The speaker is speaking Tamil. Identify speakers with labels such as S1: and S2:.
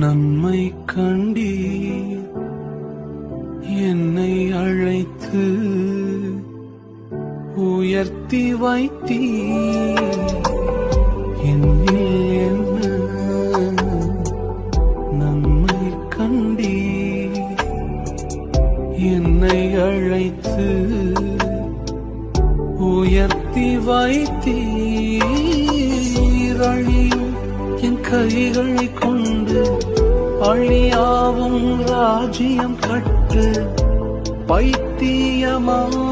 S1: நன்மை கண்டி என்னை அழைத்து உயர்த்தி வைத்தீ என்னை அழைத்து உயர்த்தி வைத்தீரழியும். என் கைகளை கொண்டு அழியாவும் ராஜ்யம் கட்டு பைத்தியமா